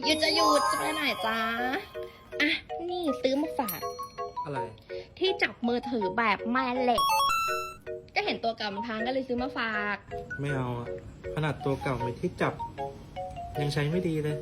หยุดจะหยุดจะไปไหนจ้าอะ นี่ซื้อมาฝาก อะไร ที่จับมือถือแบบแม่เหล็ก ก็เห็นตัวกำทางก็เลยซื้อมาฝาก ไม่เอาอะขนาดตัวเก่าไม่ที่จับ ยังใช้ไม่ดีเลย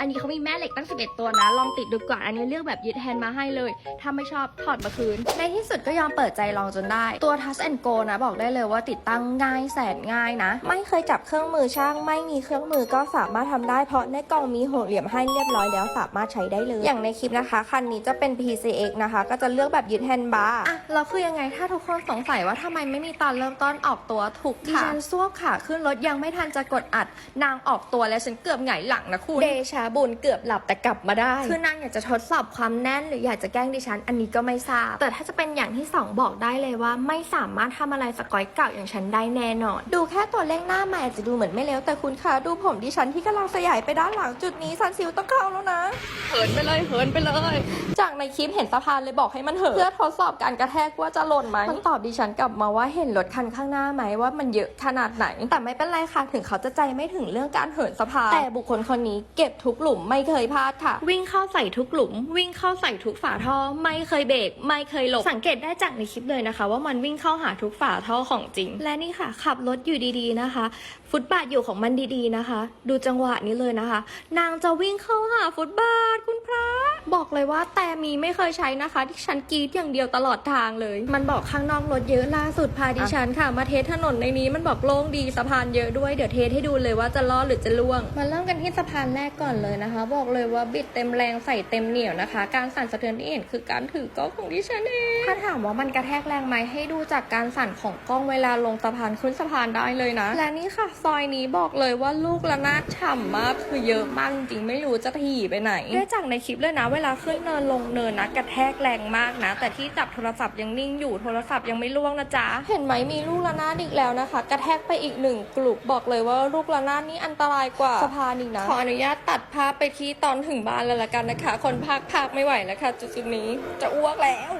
อันนี้เขามีแม่เหล็กตั้ง 11 ตัวนะ ลองติดดูก่อน อันนี้เลือกแบบยึดแฮนด์มาให้เลย ถ้าไม่ชอบถอดมาคืน ในที่สุดก็ยอมเปิดใจลองจนได้ ตัว Touch and Go นะ บอกได้เลยว่าติดตั้งง่ายแสนง่ายนะ ไม่เคยจับเครื่องมือช่าง ไม่มีเครื่องมือก็สามารถทำได้ เพราะในกล่องมีหัวเหลี่ยมให้เรียบร้อยแล้วสามารถใช้ได้เลย อย่างในคลิปนะคะ คันนี้จะเป็น PCX นะคะ ก็จะเลือกแบบยึดแฮนด์บาร์อะเราคือยังไง ถ้าทุกคนสงสัยว่าทำไมไม่มีตอนเริ่มต้นออกตัวถูกดิค่ะฉันซวบขาขึ้นรถยังไม่ทันจะกดอัด นางออกตัวแล้วฉันเกือบหงายหลังนะคุณเดชาบุญเกือบหลับแต่กลับมาได้ คือนางอยากจะทดสอบความแน่นหรืออยากจะแกล้งดิฉันอันนี้ก็ไม่ทราบ แต่ถ้าจะเป็นอย่างที่สองบอกได้เลยว่า ไม่สามารถทำอะไรสกอยเก่าอย่างฉันได้แน่นอน ดูแค่ตัวเลขหน้าใหม่อาจจะดูเหมือนไม่เร็วแต่คุณคะดูผมดิฉันที่กำลังสยายไปด้านหลังจุดนี้ซันซิลต้องเข้าแล้วนะเหินไปเลยเหินไปเลย จากในคลิปเห็นสะพานเลยบอกให้มันเหินเพื่อทดสอบการกระแทกว่าจะหล่นไหมมันตอบดิฉันกลับมาว่าเห็นรถคันข้างหน้าไหมว่ามันเยอะขนาดไหน แต่ไม่เป็นไรค่ะถึงเขาจะใจไม่ถึงเรื่องการเหินสะพานแต่แต่บุคคลคนนี้เก็บทุกหลุมไม่เคยพลาดค่ะ วิ่งเข้าใส่ทุกหลุม วิ่งเข้าใส่ทุกฝาท่อ ไม่เคยเบรกไม่เคยหลบสังเกตได้จากในคลิปเลยนะคะ ว่ามันวิ่งเข้าหาทุกฝาท่อของจริง และนี่ค่ะ ขับรถอยู่ดีๆนะคะ ฟุตบาทอยู่ของมันดีๆนะคะ ดูจังหวะนี้เลยนะคะ นางจะวิ่งเข้าหาฟุตบาทคุณพระ บอกเลยว่าแต่มีไม่เคยใช้นะคะที่ฉันกรีดอย่างเดียวตลอดทางเลย มันบอกข้างนอกรถเยอะล่าสุดพาดิฉันค่ะ มาเทสถนนในนี้มันบอกโล่งดีสะพานเยอะด้วยเดี๋ยวเทสให้ดูเลยว่าจะรอดหรือจะล่วง มาเริ่มกันที่สะพานแรกก่อนเลยนะคะ บอกเลยว่าบิดเต็มแรงใส่เต็มเหนียวนะคะ การสั่นสะเทือนที่เห็นคือการถือกล้องของดิฉันเองถ้าถามว่ามันกระแทกแรงไหมให้ดูจากการสั่นของกล้องเวลาลงสะพานขึ้นสะพานได้เลยนะ และนี่ค่ะซอยนี้บอกเลยว่าลูกระนาดฉ่ำมากคือเยอะมากจริงๆไม่รู้จะถี่ไปไหนได้จากในคลิปเลยนะเวลาขึ้นเนินลงเนินนะกระแทกแรงมากนะ แต่ที่จับโทรศัพท์ยังนิ่งอยู่โทรศัพท์ยังไม่ล่วงนะจ๊ะเห็นไหมมีลูกระนาดอีกแล้วนะคะ กระแทกไปอีกหนึ่งกลุ่มบอกเลยว่าลูกระนาดนี่อันตรายกว่าสะพานอีกนะขออนุญาตตัดภาพไปที่ตอนถึงบ้านแล้วละกันนะคะ คนภาคภาคไม่ไหวแล้วค่ะจุดๆนี้จะอ้วกแล้ว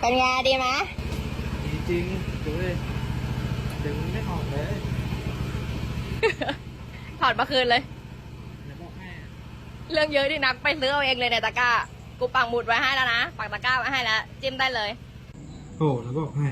เป็นไงดีไหมจริงๆดูเลยดึงไม่ออกเลยถ อดมาคืนเลย เรื่องเยอะดินักไปซื้อเอาเองเลยในตะกร้า กูปักหมุดไว้ให้แล้วนะ ปักตะกร้าไว้ให้แล้ว จิ้มได้เลย โอ้แล้วบอกให้